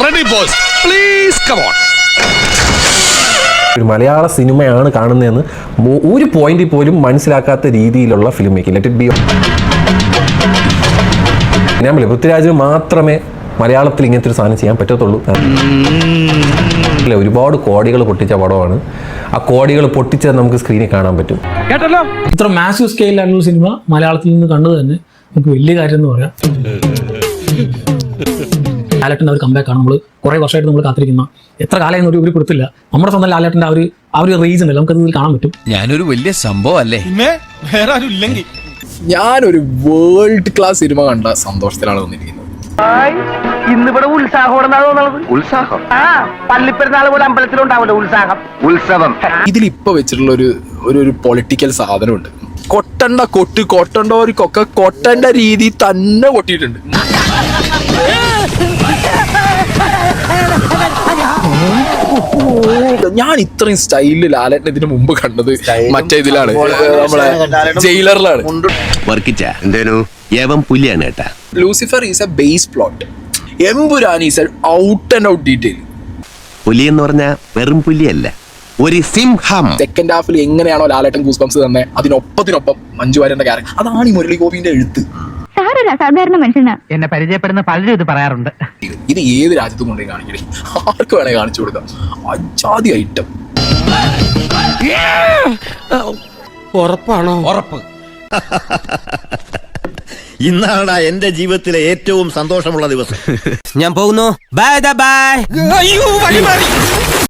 Ready boss please come on ഒരു മലയാള സിനിമയാണ് കാണുന്നതെന്ന് ഒരു പോയിന്റിൽ പോലും മനസ്സിലാക്കാത്ത രീതിയിലുള്ള film making let it be ഞാൻ പറയും പൃഥ്വിരാജിന് മാത്രമേ മലയാളത്തിൽ ഇങ്ങനത്തെ ഒരു സാധനം ചെയ്യാൻ പറ്റത്തുള്ളൂ. ഇല്ല ഒരുപാട് കോടികൾ പൊട്ടിച്ച പടമാണ്. ആ കോടികൾ പൊട്ടിച്ചത് നമുക്ക് സ്ക്രീനിൽ കാണാൻ പറ്റും. കേട്ടല്ലോ? ഇത്ര മാസീവ് സ്കെയിലുള്ള സിനിമ മലയാളത്തിൽ നിന്ന് കണ്ടത് തന്നെ നമുക്ക് വലിയ കാര്യം എന്ന് പറയാം. ലാലേട്ടന്റെ ഒരു കമ്പാക്കാണ് ആണ് നമ്മൾ കുറേ വർഷമായിട്ട് നമ്മൾ കാത്തിരിക്കുന്ന. എത്ര കാലം ഒരു ഒരു കൊടുത്തില്ല നമ്മുടെ സ്വന്തം ലാലേട്ടന്റെ ആ ഒരു ആ ഒരു റീസൺ അല്ല? നമുക്കത് ഇതിൽ കാണാൻ പറ്റും. ഞാനൊരു വലിയ സംഭവം അല്ലേ? വേറെ ആരും ഇല്ലെങ്കിൽ ഞാനൊരു വേൾഡ് ക്ലാസ് സിനിമ കണ്ട സന്തോഷത്തിലാണ് വന്നിരിക്കുന്നത്. ഇന്നിവിടെ ഉത്സാഹം ആ പള്ളിപ്പെരുന്നാൾ പോലെ അമ്പലത്തിലുണ്ടാവല്ലോ ഉത്സാഹം. ഉത്സവം. ഇതിലിപ്പോ വെച്ചിട്ടുള്ള ഒരു ഒരു ഒരു പൊളിറ്റിക്കൽ സാധനമുണ്ട്. കൊട്ടണ്ട കൊട്ട് കൊട്ടണ്ടവർക്കൊക്കെ ഒരു കൊക്ക കൊട്ടണ്ട രീതി തന്നെ കൊട്ടിയിട്ടുണ്ട്. ഞാൻ ഇത്രയും സ്റ്റൈലിൽ ലാലേട്ടൻ ഇതിനു മുമ്പ് കണ്ടത് മറ്റേ ഇതിലാണ്. നമ്മളെ ജയിലറിലാണ്. പുലിയാണ് കേട്ടാ Lucifer is a base plot Empuraan is a out and out detail പുലി എന്ന് പറഞ്ഞാൽ വെറും പുലിയല്ല. ഒരു സിംഹം സെക്കൻഡ് ഹാഫിൽ എങ്ങനെയാണോ ലാലേട്ടൻ ഗൂസ് ബംസ് തന്നെ അതിനൊപ്പത്തിനൊപ്പം മഞ്ജു വാര്യന്റെ ക്യാരക്ടർ അതാണ് ഈ മുരളി ഗോപിന്റെ എഴുത്ത്. സാറൊരു അസാധാരണ മനുഷ്യനാ. എന്നെ പരിചയപ്പെടുന്ന പലരും ഇത് പറയാറുണ്ട്. ഇത് ഏത് രാജ്യത്തും കൊണ്ടേ കാണിക്കണേ? ആർക്ക് വേണേ കാണിച്ചു കൊടുക്കാം? അജാതി ഐറ്റം ഉറപ്പ്. ഇന്നാണ് എന്റെ ജീവിതത്തിലെ ഏറ്റവും സന്തോഷമുള്ള ദിവസം. ഞാൻ പോകുന്നു. Bye bye